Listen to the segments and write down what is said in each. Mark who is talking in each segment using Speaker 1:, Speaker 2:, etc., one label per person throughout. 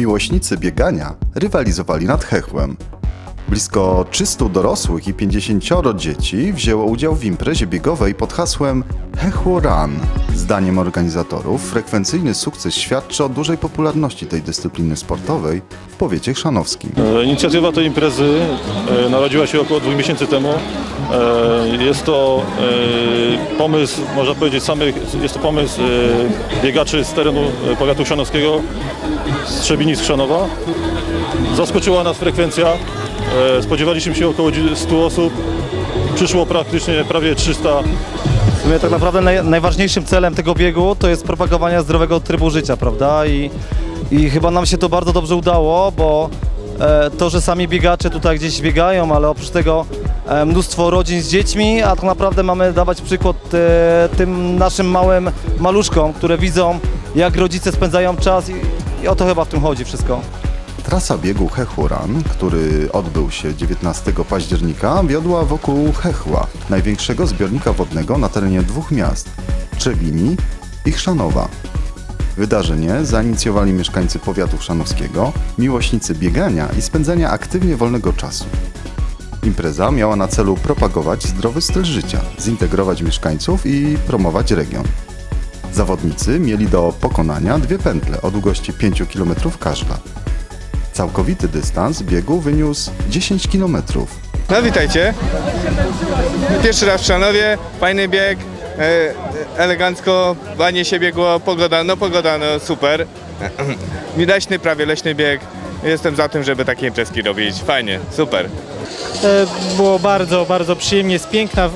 Speaker 1: Miłośnicy biegania rywalizowali nad Hechłem. Blisko 300 dorosłych i 50 dzieci wzięło udział w imprezie biegowej pod hasłem Hechło Run. Zdaniem organizatorów frekwencyjny sukces świadczy o dużej popularności tej dyscypliny sportowej w powiecie chrzanowskim.
Speaker 2: E, Inicjatywa tej imprezy e, narodziła się około dwóch miesięcy temu. E, Jest to pomysł, można powiedzieć, samych, jest to pomysł biegaczy z terenu powiatu chrzanowskiego, z Trzebinic Chrzanowa. Zaskoczyła nas frekwencja. Spodziewaliśmy się około 100 osób. Przyszło praktycznie prawie 300
Speaker 3: W sumie tak naprawdę naj, najważniejszym celem tego biegu to jest propagowanie zdrowego trybu życia, prawda? I, i chyba nam się to bardzo dobrze udało, bo e, to, że sami biegacze tutaj gdzieś biegają, ale oprócz tego e, mnóstwo rodzin z dziećmi, a tak naprawdę mamy dawać przykład e, tym naszym małym maluszkom, które widzą, jak rodzice spędzają czas i, i o to chyba w tym chodzi wszystko.
Speaker 1: Trasa biegu Hechło Run, który odbył się 19 października, wiodła wokół Hechła, największego zbiornika wodnego na terenie dwóch miast Trzebini i Chrzanowa. Wydarzenie zainicjowali mieszkańcy powiatu chrzanowskiego, miłośnicy biegania i spędzania aktywnie wolnego czasu. Impreza miała na celu propagować zdrowy styl życia, zintegrować mieszkańców i promować region. Zawodnicy mieli do pokonania dwie pętle o długości 5 km każda. Całkowity dystans biegu wyniósł 10 km.
Speaker 4: No witajcie. Pierwszy raz w Szanowie, fajny bieg, e, elegancko, ładnie się biegło, pogoda, no pogoda, no super. Leśny, prawie leśny bieg. Jestem za tym, żeby takie imprezki robić. Fajnie, super.
Speaker 5: E, Było bardzo, bardzo przyjemnie, jest piękna, e,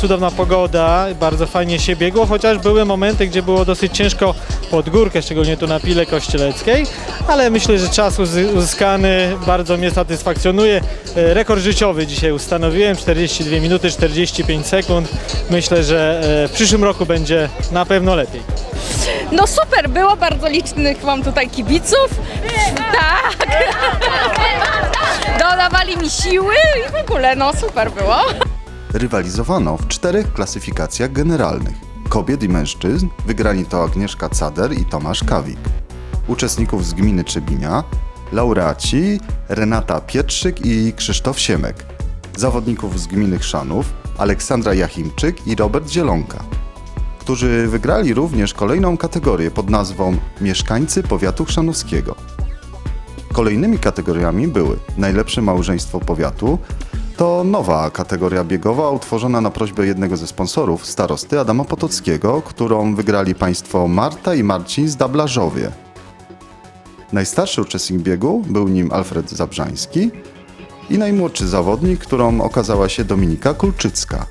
Speaker 5: cudowna pogoda, bardzo fajnie się biegło, chociaż były momenty, gdzie było dosyć ciężko pod górkę, szczególnie tu na Pile Kościeleckiej, ale myślę, że czas uzy- uzyskany bardzo mnie satysfakcjonuje. E, Rekord życiowy dzisiaj ustanowiłem, 42 minuty 45 sekund. Myślę, że w przyszłym roku będzie na pewno lepiej.
Speaker 6: No super, było bardzo licznych mam tutaj kibiców. Tak. Dodawali mi siły i w ogóle, no super było.
Speaker 1: Rywalizowano w czterech klasyfikacjach generalnych. Kobiet i mężczyzn wygrani to Agnieszka Cader i Tomasz Kawik. Uczestników z gminy Trzebinia, laureaci Renata Pietrzyk i Krzysztof Siemek. Zawodników z gminy Chrzanów, Aleksandra Jachimczyk i Robert Zielonka którzy wygrali również kolejną kategorię pod nazwą Mieszkańcy Powiatu Chrzanowskiego. Kolejnymi kategoriami były Najlepsze Małżeństwo Powiatu, to nowa kategoria biegowa utworzona na prośbę jednego ze sponsorów, starosty Adama Potockiego, którą wygrali państwo Marta i Marcin z Dablarzowie. Najstarszy uczestnik biegu był nim Alfred Zabrzański i najmłodszy zawodnik, którą okazała się Dominika Kulczycka.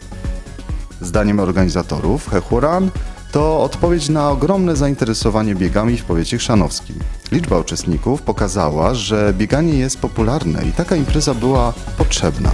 Speaker 1: Zdaniem organizatorów Hechuran to odpowiedź na ogromne zainteresowanie biegami w powiecie chrzanowskim. Liczba uczestników pokazała, że bieganie jest popularne i taka impreza była potrzebna.